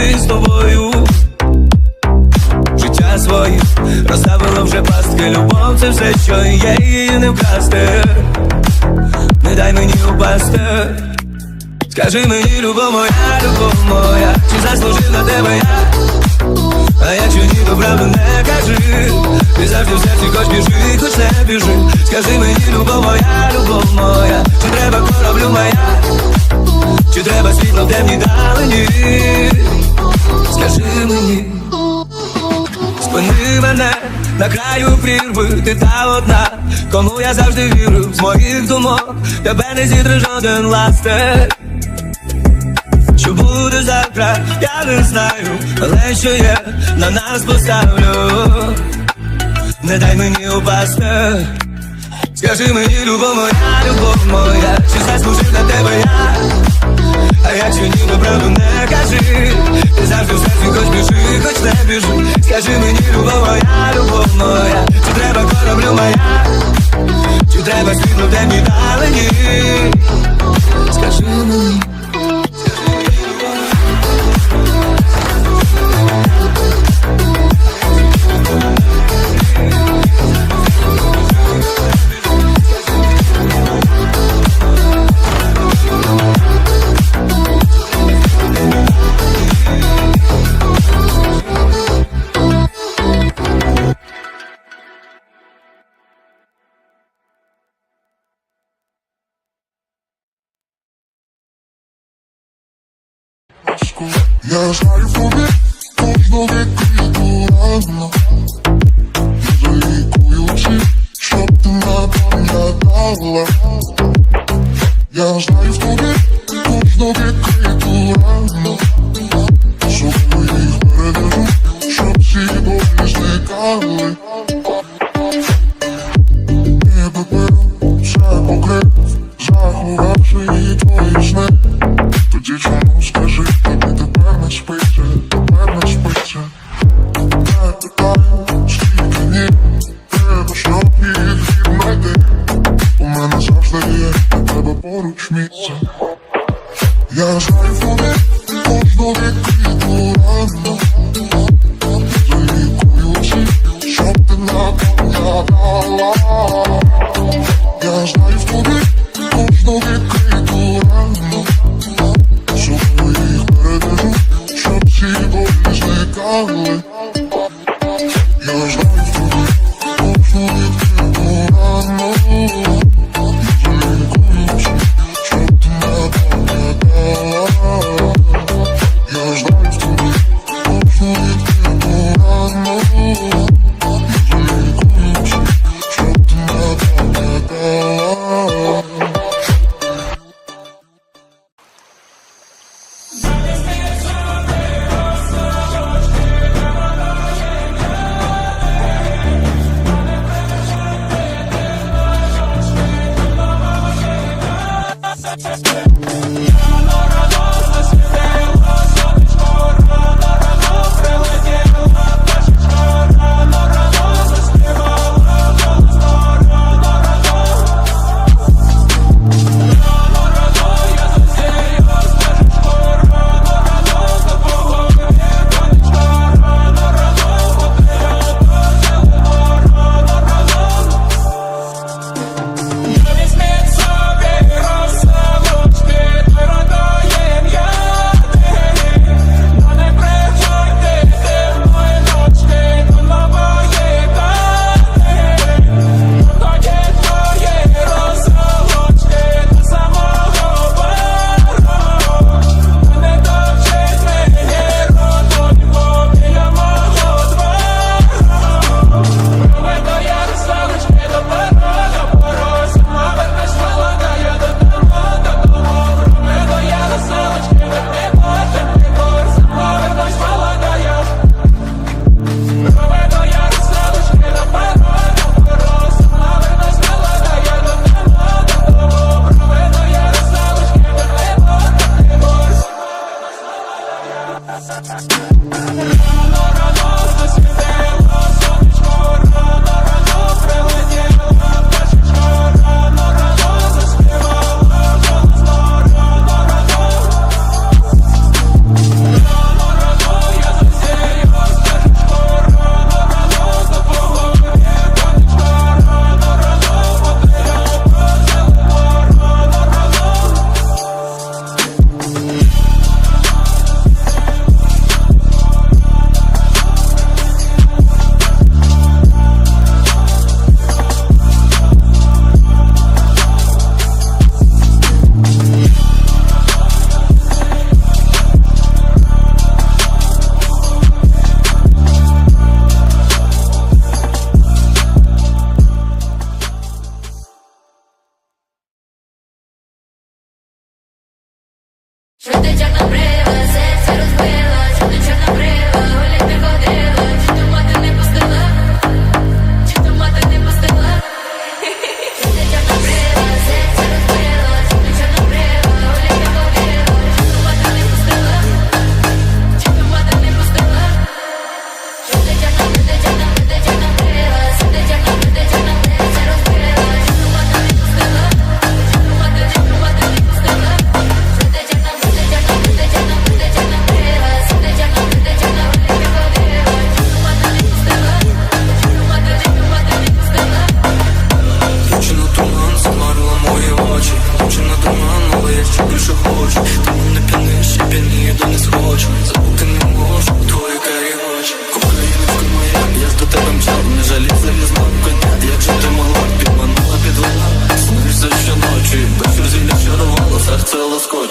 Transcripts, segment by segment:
Пройти з тобою. Життя своє розставило вже пастки. Любов це все, що є, її не вкрасти. Не дай мені упасти. Скажи мені, любов моя, любов моя, чи заслужив на тебе я? А якщо ні, то правду не кажи. Ти завжди в серці хоч біжи, хоч не біжи. Скажи мені, любов моя, любов моя краю прірви, ти та одна, кому я завжди вірю, з моїх думок тебе не зітре жоден ластик. Що буде завтра, я не знаю, але що є, на нас поставлю. Не дай мені упасти. Скажи мені, любов моя, любов моя, чи заслужив на тебе я? А якщо ні, правду не кажи Ти завжди в серці хоч біжи, хоч не біжи Скажи мені, любов моя, любов моя Чи треба кораблю моя? Чи треба світло в темній далині? Скажи мені Я знаю в кожну відкриту рану Залікуючи, щоб ти Я знаю в тобі кожну відкриту рану Собою їх передержу, щоб всі болі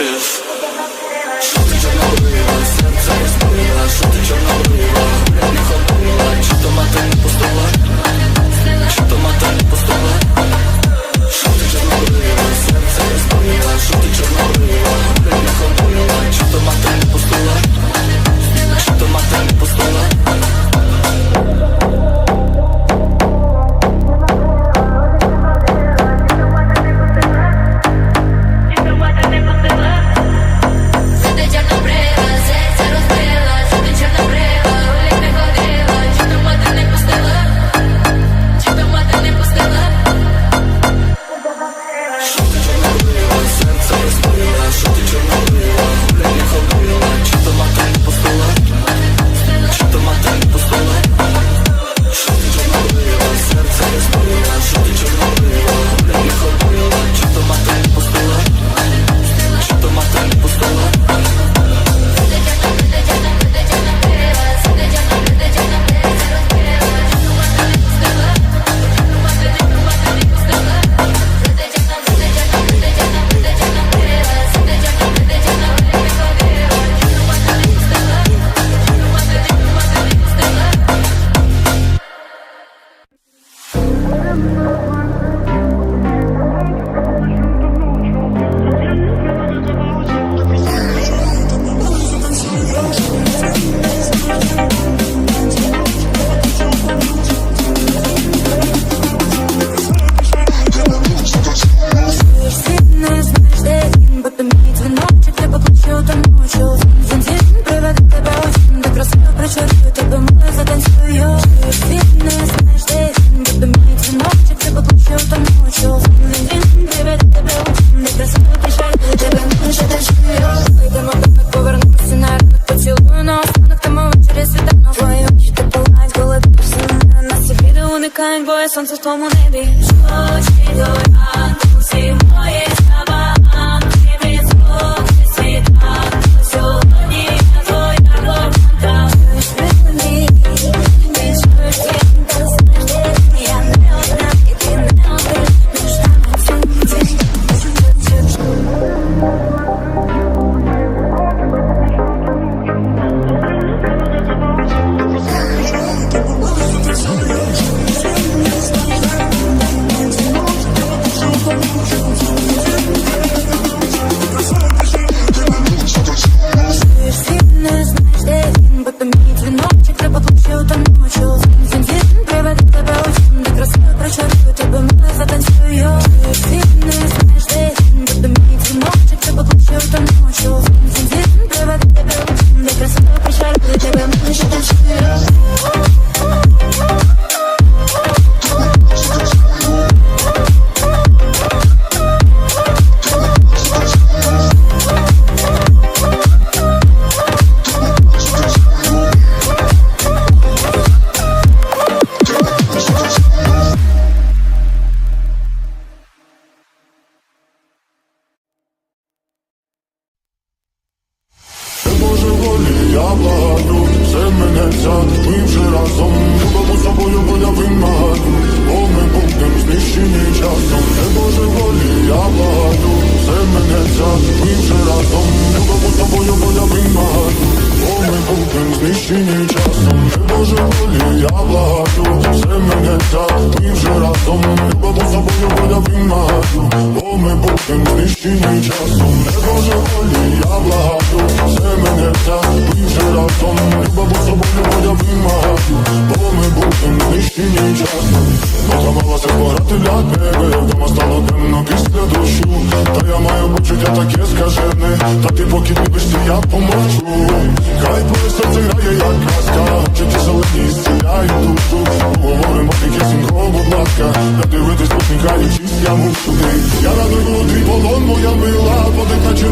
truth. boys są coś, co mu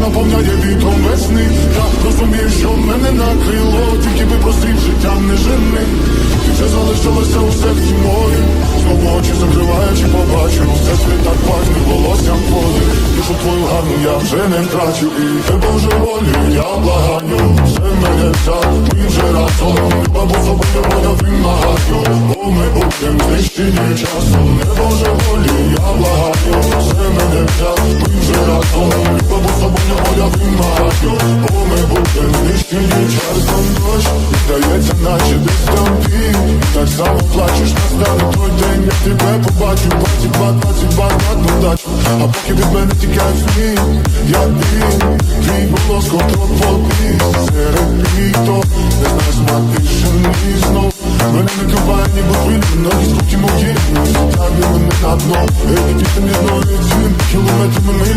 наповняє вітром весни. Я розумію, що мене накрило Тільки би просив життя не жени Ти вже залишилася у серці моїм Знову очі закриваючи, побачу Все світ так пахне волоссям твоїм Душу твою гарну я вже не втрачу І тебе вже волю, я благаю. Все мене так, ми вже разом. Люба бо собою вимагаю Бо ми будем знищені часом Не Боже волі, я благаю. Все мене так, ми вже разом Бо собою Бо ми будем знищені часом Дощ, здається, наче десь там ти Так само плачеш, настане той день Я тебе побачу, 22, 22, на дачу А поки від мене тікають сни Я дим, твій голос контроль води Серед піток, не знаю смак тишини знов Мене не криває, ніби хвилі, ноги скуті мої Тягне мене на дно, ей, діти не цін. Кілометрами ніби